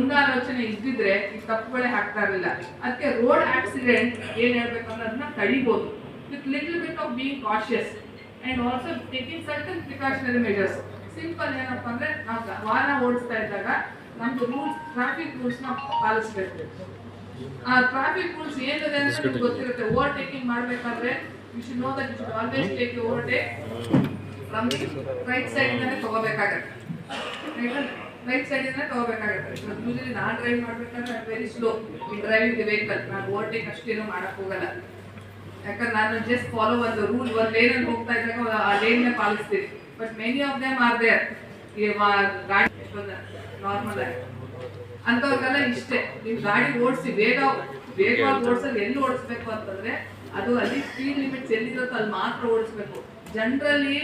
ಮುಂದಾಲೋಚನೆ ಇದ್ದಿದ್ರೆ ಈ ತಪ್ಪುಗಳೇ ಆಗ್ತಾ ಇರಲಿಲ್ಲ. ಅದಕ್ಕೆ ರೋಡ್ ಆಕ್ಸಿಡೆಂಟ್ ಏನ್ ಹೇಳ್ಬೇಕಂದ್ರೆ ಅದನ್ನ ತಡಿಬಹುದು with little bit of being cautious and also taking certain precautionary measures simple ಏನಪ್ಪ ಅಂದ್ರೆ ನಾವು ವಾಹನ ಓಡಿಸ್ತಾ ಇದ್ದಾಗ ನಮ್ದು ರೂಲ್ಸ್ ಟ್ರಾಫಿಕ್ ರೂಲ್ಸ್ನ ಪಾಲಿಸ್ಬೇಕು. ಆ ಟ್ರಾಫಿಕ್ ರೂಲ್ಸ್ ಏನಿದೆ ಅಂತ ನಿಮ್ಗೆ ಗೊತ್ತಿರುತ್ತೆ. ಓವರ್ಟೇಕಿಂಗ್ ಮಾಡ್ಬೇಕಾದ್ರೆ you should know that you should always take overtake from the right side ಇಂದಾನೆ ತಗೋಬೇಕಾಗತ್ತೆ. ರೈಟ್ ಸೈಡ್ ಇಂದ ತಗೋಬೇಕಾಗತ್ತೆ. ನಾನ್ ಡ್ರೈವ್ ಮಾಡ್ಬೇಕಾದ್ರೆ very slow in driving the vehicle ನಾನು ಓವರ್ಟೇಕ್ ಅಷ್ಟೇನು ಮಾಡಕ್ ಹೋಗಲ್ಲ. ಯಾಕಂದ್ರೆ ನಾನು ಜಸ್ಟ್ ಫಾಲೋ ಒಂದು ರೂಲ್ ಒಂದು ಅಲ್ಲಿ ಹೋಗ್ತಾ ಇದ್ದಾಗ ಆ ಲೇನ್ ನೇ ಪಾಲಿಸ್ತೀನಿ. But many of them are there ಗಾಡಿ ನಾರ್ಮಲ್ ಆಗಿ. ಇಷ್ಟೇ. ನೀವು ಗಾಡಿ ಓಡಿಸಿ, ಬೇಗ, ವೇಗವಾಗಿ ಓಡಿಸೋದು ಎಲ್ಲಿ ಓಡಿಸ್ಬೇಕು ಅಂತಂದ್ರೆ ಅದು ಅಲ್ಲಿ ಸ್ಪೀಡ್ ಲಿಮಿಟ್ಸ್ ಎಲ್ಲಿರುತ್ತೋ ಅಲ್ಲಿ ಮಾತ್ರ ಓಡಿಸ್ಬೇಕು. ಜನರಲಿ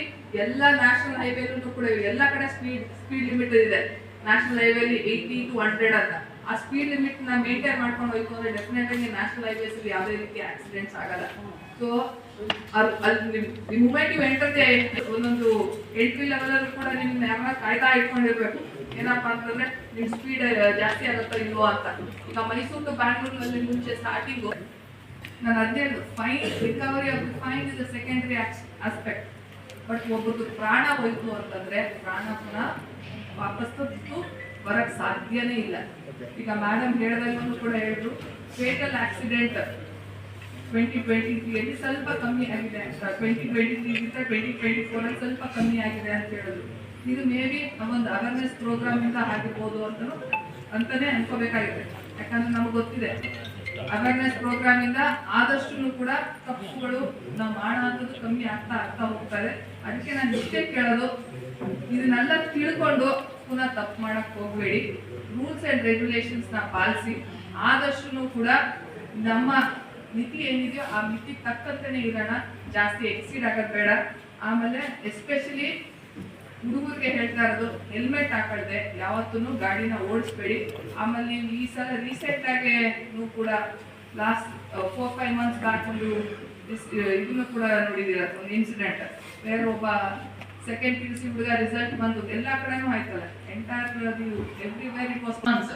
ಎಲ್ಲ ನ್ಯಾಷನಲ್ ಹೈವೇಲೂ ಕೂಡ ಎಲ್ಲ ಕಡೆ ಸ್ಪೀಡ್ ಸ್ಪೀಡ್ ಲಿಮಿಟ್ ಇದೆ. ನ್ಯಾಷನಲ್ ಹೈವೇಲಿ ಏಯ್ಟಿ ಟು ಹಂಡ್ರೆಡ್ ಅಂತ. ಆ ಸ್ಪೀಡ್ ಲಿಮಿಟ್ನ ಮೇಂಟೈನ್ ಮಾಡ್ಕೊಂಡು ಹೋಯ್ತು ಅಂದರೆ ಡೆಫಿನೆಟ್ ಆಗಿ ನ್ಯಾಷನಲ್ ಹೈವೇಸಲ್ಲಿ ಯಾವುದೇ ರೀತಿ ಆಕ್ಸಿಡೆಂಟ್ಸ್ ಆಗಲ್ಲ. ಸೊ ಅಲ್ಲಿ ಮೂಮೆಂಟ್ ಯು ಎಂಟರ್ ಒಂದೊಂದು ಎಂಟ್ರಿ ಲೆವೆಲ್ ಅಲ್ಲಿ ಕೂಡ ನಿಮ್ಮ ಯಾವಾಗ ಕಾಯ್ತಾ ಇಟ್ಕೊಂಡಿರ್ಬೇಕು. ಏನಪ್ಪ ಅಂತಂದ್ರೆ ನಿಮ್ಮ ಸ್ಪೀಡ್ ಜಾಸ್ತಿ ಆಗುತ್ತಾ ಇಲ್ವೋ ಅಂತ. ಈಗ ಮೈಸೂರು ಟು ಬ್ಯಾಂಗ್ಳೂರ್ನಲ್ಲಿ ಮುಂಚೆ ಸ್ಟಾರ್ಟಿಂಗು ನಾನು ಅದೇ fine recovery of fine is secondary aspect but ಒಬ್ಬರದ್ದು ಪ್ರಾಣ ಹೋಯ್ತು ಅಂತಂದ್ರೆ ಪ್ರಾಣ ಪುನಃ ವಾಪಸ್ ತಂದು ಬರಕ್ ಸಾಧ್ಯನೇ ಇಲ್ಲ. ಈಗ ಮೇಡಮ್ ಹೇಳದಲ್ಲೂ ಕೂಡ ಹೇಳಿದ್ರು ಫೇಟಲ್ ಆಕ್ಸಿಡೆಂಟ್ ಟ್ವೆಂಟಿ ಟ್ವೆಂಟಿ ತ್ರೀಯಲ್ಲಿ ಸ್ವಲ್ಪ ಕಮ್ಮಿ ಆಗಿದೆ ಅಂತ ಟ್ವೆಂಟಿ ಟ್ವೆಂಟಿ ತ್ರೀಗಿಂತ ಟ್ವೆಂಟಿ ಟ್ವೆಂಟಿ ಫೋರಲ್ಲಿ ಸ್ವಲ್ಪ ಕಮ್ಮಿ ಆಗಿದೆ ಅಂತ ಹೇಳಿದ್ರು. ಇದು ಮೇ ಬಿ ಒಂದು ಅವೇರ್ನೆಸ್ ಪ್ರೋಗ್ರಾಮ್ ಇಂದ ಆಗಿರ್ಬೋದು ಅಂತಲೂ ಅಂತಾನೆ ಅನ್ಕೋಬೇಕಾಗಿದೆ. ಯಾಕಂದ್ರೆ ನಮ್ಗೆ ಗೊತ್ತಿದೆ. ಅವೇರ್ನೆಸ್ ಪ್ರೋಗ್ರಾಮ್ ಇಂದ ಆದಷ್ಟು ಕೂಡ ತಪ್ಪುಗಳು ನಾವು ಮಾಡೋದು ಕಮ್ಮಿ ಆಗ್ತಾ ಆಗ್ತಾ ಹೋಗ್ತಾರೆ. ಅದಕ್ಕೆ ನಾನು ಇಷ್ಟೇ ಕೇಳೋದು, ಇದನ್ನೆಲ್ಲ ತಿಳ್ಕೊಂಡು ಪುನಃ ತಪ್ಪು ಮಾಡಕ್ ಹೋಗ್ಬೇಡಿ. ರೂಲ್ಸ್ ಅಂಡ್ ರೆಗ್ಯುಲೇಷನ್ಸ್ನ ಪಾಲಿಸಿ ಆದಷ್ಟು ಕೂಡ ನಮ್ಮ ಮಿತಿ ಏನಿದೆಯೋ ಆ ಮಿತಿ ತಕ್ಕಂತೆನೇ ಇರೋಣ. ಜಾಸ್ತಿ ಎಕ್ಸಿಡ್ ಆಗೋದು ಬೇಡ. ಆಮೇಲೆ ಎಸ್ಪೆಷಲಿ ಹುಡುಗರಿಗೆ ಹೇಳ್ತಾ ಇರೋದು ಹೆಲ್ಮೆಟ್ ಹಾಕಳ್ದೆ ಯಾವತ್ತೂ ಗಾಡಿನ ಓಡಿಸ್ಬೇಡಿ. ಆಮೇಲೆ ನೀವು ಈ ಸಲ ರೀಸೆಂಟ್ ಆಗಿ ನೀವು ಕೂಡ last four five months back ಒಂದು ಇದನ್ನು ಕೂಡ ನೋಡಿದ್ದೀರ, ಒಂದು ಇನ್ಸಿಡೆಂಟ್ ಬೇರೆ ಒಬ್ಬ ಸೆಕೆಂಡ್ ಪಿ ಯು ಸಿ ಹುಡುಗ ರಿಸಲ್ಟ್ ಬಂದು ಎಲ್ಲ ಕಡೆನೂ ಆಯ್ತಲ್ಲ entire everywhere it was months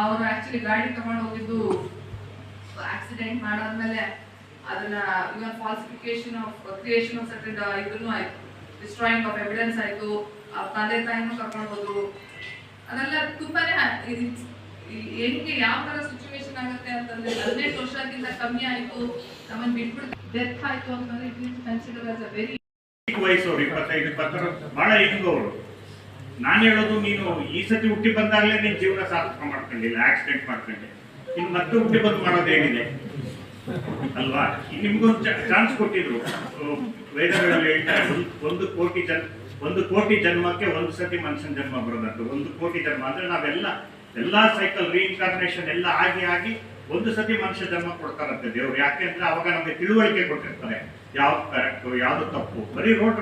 ಅವರು ಆಕ್ಚುಲಿ ಗಾಡಿ ತಗೊಂಡು ಹೋಗಿದ್ದು ಆಕ್ಸಿಡೆಂಟ್ ಮಾಡಾದ್ಮೇಲೆ ಅದನ್ನ even falsification of creation of certain ಇದನ್ನು ಆಯ್ತು. ಡಿಸ್ಟ್ರಾಯಿಂಗ್ ಆಫ್ ಎವಿಡೆನ್ಸ್ ಆಯಿತು ತಂದೆ ತಾಯಿನೂ ಕರ್ಕೊಂಡು ಅದೆಲ್ಲ ತುಂಬಾನೇ ಹೆಂಗೆ ಯಾವ ತರ ಸಿಚುವೇಶನ್ ಆಗುತ್ತೆ ಅಂತಂದ್ರೆ ಹದಿನೆಂಟು ವರ್ಷಕ್ಕಿಂತ ಕಮ್ಮಿ ಆಯಿತು, ನಮ್ಮನ್ನ ಬಿಟ್ಬಿಟ್ಟು ಡೆತ್ ಆಯ್ತು ಅಂತಂದ್ರೆ it is consider as a very ವಯಸ್ಸು ಇಪ್ಪತ್ತೈದು, ಇಪ್ಪತ್ತರ ಬಹಳ ಅವರು? ನಾನು ಹೇಳೋದು ನೀನು ಈ ಸತಿ ಹುಟ್ಟಿ ಬಂದಾಗಲೇ ನಿನ್ನ ಜೀವನ ಸಾರ್ಥಕ ಮಾಡ್ಕೊಂಡಿಲ್ಲ ಆಕ್ಸಿಡೆಂಟ್ ಮಾಡ್ಕೊಂಡೆ ಇನ್ನು ಮತ್ತೆ ಹುಟ್ಟಿ ಬಂದು ಮಾಡೋದು ಏನಿದೆ? ಅಲ್ವಾ? ನಿಮ್ಗೊಂದು ಚಾನ್ಸ್ ಕೊಟ್ಟಿದ್ರು. ವೇದಗಳಲ್ಲಿ ಹೇಳ್ತಾರೆ ಒಂದು- ಒಂದು ಕೋಟಿ ಜನ್ ಒಂದು ಕೋಟಿ ಜನ್ಮಕ್ಕೆ ಒಂದು ಸತಿ ಮನುಷ್ಯನ ಜನ್ಮ ಬರೋದಂತೆ ಒಂದು ಕೋಟಿ ಜನ್ಮ ಅಂದ್ರೆ ನಾವೆಲ್ಲ, ಎಲ್ಲಾ ಸೈಕಲ್ ರೀಇನ್ಕಾರ್ನೇಷನ್ ಎಲ್ಲ ಆಗಿ ಆಗಿ ಒಂದು ಸತಿ ಮನುಷ್ಯ ಜನ್ಮ ಕೊಡ್ತಾರಂತೆ ದೇವ್ರು. ಯಾಕೆಂದ್ರೆ ಅವಾಗ ನಮಗೆ ತಿಳುವಳಿಕೆ ಕೊಟ್ಟಿರ್ತಾರೆ. ಯಾವ್ದು ಕರೆಕ್ಟ್ ಯಾವ್ದು ತಪ್ಪು. ಬರೀ ರೋಡ್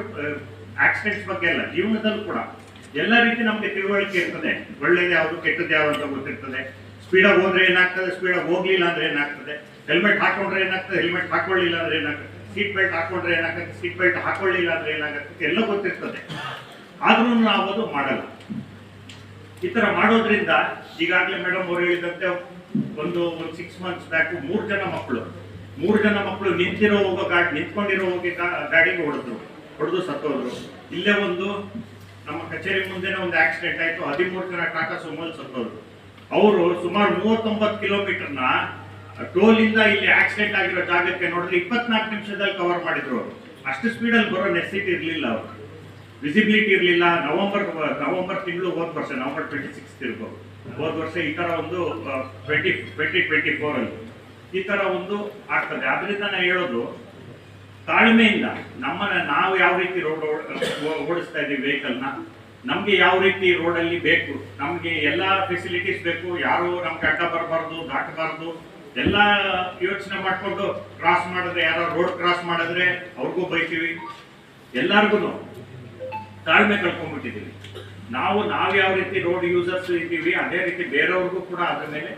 ಆಕ್ಸಿಡೆಂಟ್ಸ್ ಬಗ್ಗೆ ಅಲ್ಲ, ಜೀವನದಲ್ಲೂ ಕೂಡ. ಎಲ್ಲ ರೀತಿ ನಮಗೆ ತಿಳುವಳಿಕೆ ಇರ್ತದೆ. ಒಳ್ಳೇದು ಯಾವುದು, ಕೆಟ್ಟದ್ದು ಯಾವುದು ಅಂತ ಗೊತ್ತಿರ್ತದೆ. ಸ್ಪೀಡಾಗಿ ಹೋದ್ರೆ ಏನಾಗ್ತದೆ? ಸ್ಪೀಡಾಗಿ ಹೋಗ್ಲಿಲ್ಲ ಅಂದ್ರೆ ಏನಾಗ್ತದೆ? ಹೆಲ್ಮೆಟ್ ಹಾಕೊಂಡ್ರೆ ಏನಾಗ್ತದೆ? ಹೆಲ್ಮೆಟ್ ಹಾಕೊಳ್ಳಿಲ್ಲ ಅಂದ್ರೆ ಏನಾಗ್ತದೆ? ಸೀಟ್ ಬೆಲ್ಟ್ ಹಾಕೊಂಡ್ರೆ ಏನಾಗ್ತದೆ? ಸೀಟ್ ಬೆಲ್ಟ್ ಹಾಕೊಳ್ಳಿಲ್ಲ ಅಂದ್ರೆ ಏನಾಗುತ್ತೆ? ಎಲ್ಲ ಗೊತ್ತಿರ್ತದೆ. ಆದ್ರೂ ನಾವು ಅದು ಮಾಡಲ್ಲ. ಈ ತರ ಮಾಡೋದ್ರಿಂದ ಈಗಾಗಲೇ ಮೇಡಮ್ ಅವ್ರು ಹೇಳಿದಂತೆ ಒಂದು ಒಂದು ಸಿಕ್ಸ್ ಮಂತ್ಸ್ ಬ್ಯಾಕ್ ಮೂರು ಜನ ಮಕ್ಕಳು. ಮೂರು ಜನ ಮಕ್ಕಳು ನಿಂತಿರೋ ಹೋಗೋ ಗಾಡಿ, ನಿಂತ್ಕೊಂಡಿರೋ ಹೋಗಿ ಗಾಡಿಗೆ ಹೊಡೆದ್ರು. ಹೊಡೆದು ಸತ್ತೋದ್ರು. ಇಲ್ಲೇ ಒಂದು ನಮ್ಮ ಕಚೇರಿ ಮುಂದೆನೆ ಒಂದು ಆಕ್ಸಿಡೆಂಟ್ ಆಯ್ತು. ಹದಿಮೂರು ಜನ ಟಾಟಾ ಸುಮೋಲ್ ಸತ್ತೋದ್ರು. ಅವರು ಸುಮಾರು ಮೂವತ್ತೊಂಬತ್ತು ಕಿಲೋಮೀಟರ್ನ ಟೋಲಿಂದ ಇಲ್ಲಿ ಆಕ್ಸಿಡೆಂಟ್ ಆಗಿರೋ ಜಾಗಕ್ಕೆ ನೋಡಿದ್ರೆ ಇಪ್ಪತ್ನಾಲ್ಕು ನಿಮಿಷದಲ್ಲಿ ಕವರ್ ಮಾಡಿದ್ರು ಅಷ್ಟು ಅಷ್ಟು ಸ್ಪೀಡಲ್ಲಿ ಬರೋ ನೆಸಿಟಿ ಇರಲಿಲ್ಲ ಅವರು. ವಿಸಿಬಿಲಿಟಿ ಇರಲಿಲ್ಲ. ನವೆಂಬರ್ ನವೆಂಬರ್ ತಿಂಗಳು ಹೋದ ವರ್ಷ, ನವೆಂಬರ್ ಟ್ವೆಂಟಿ ಸಿಕ್ಸ್ ಇರ್ಬೋದು ಹೋದ ವರ್ಷ ಈ ತರ ಒಂದು ಟ್ವೆಂಟಿ ಟ್ವೆಂಟಿ ಟ್ವೆಂಟಿ ಫೋರ್ ಅಲ್ಲಿ. ಈ ತರ ಒಂದು ಆಗ್ತದೆ. ಆದ್ದರಿಂದ ನಾನು ಹೇಳೋದು, ತಾಳ್ಮೆಯಿಂದ ನಮ್ಮ ನಾವು ಯಾವ ರೀತಿ ರೋಡ್ ಓಡಿಸ್ತಾ ಇದ್ದೀವಿ ವೆಹಿಕಲ್ನ ನಮ್ಗೆ ಯಾವ ರೀತಿ ರೋಡಲ್ಲಿ ಬೇಕು, ನಮ್ಗೆ ಎಲ್ಲ ಫೆಸಿಲಿಟೀಸ್ ಬೇಕು, ಯಾರು ನಮ್ಗೆ ಅಡ್ಡ ಬರಬಾರ್ದು, ದಾಟಬಾರ್ದು ಎಲ್ಲ ಯೋಚನೆ ಮಾಡಿಕೊಂಡು ಕ್ರಾಸ್ ಮಾಡಿದ್ರೆ, ಯಾರೋ ರೋಡ್ ಕ್ರಾಸ್ ಮಾಡಿದ್ರೆ ಅವ್ರಿಗೂ ಬೈತೀವಿ. ಎಲ್ಲಾರ್ಗು ತಾಳ್ಮೆ ಕಳ್ಕೊಂಡ್ಬಿಟ್ಟಿದ್ದೀವಿ ನಾವು ನಾವು ಯಾವ ರೀತಿ ರೋಡ್ ಯೂಸರ್ಸ್ ಇದ್ದೀವಿ, ಅದೇ ರೀತಿ ಬೇರೆಯವ್ರಿಗೂ ಕೂಡ ಅದ್ರ ಮೇಲೆ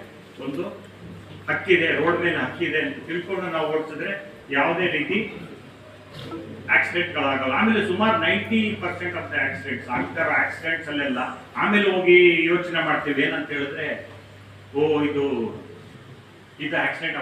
ಒಂದು ಹಕ್ಕಿದೆ ರೋಡ್ ಮೇಲೆ ಹಕ್ಕಿದೆ ಅಂತ ತಿಳ್ಕೊಂಡು ನಾವು ಓಡಿಸಿದ್ರೆ ಯಾವುದೇ ರೀತಿ ಆಕ್ಸಿಡೆಂಟ್ಗಳಾಗಲ್ಲ ಆಮೇಲೆ ಸುಮಾರು ninety percent of the accidents ಆಗ್ತಾರ ಆಕ್ಸಿಡೆಂಟ್ಸ್ ಅಲ್ಲೆಲ್ಲ ಆಮೇಲೆ ಹೋಗಿ ಯೋಚನೆ ಮಾಡ್ತೀವಿ. ಏನಂತ ಹೇಳಿದ್ರೆ, ಓ, ಇದು ಇದು ಆಕ್ಸಿಡೆಂಟ್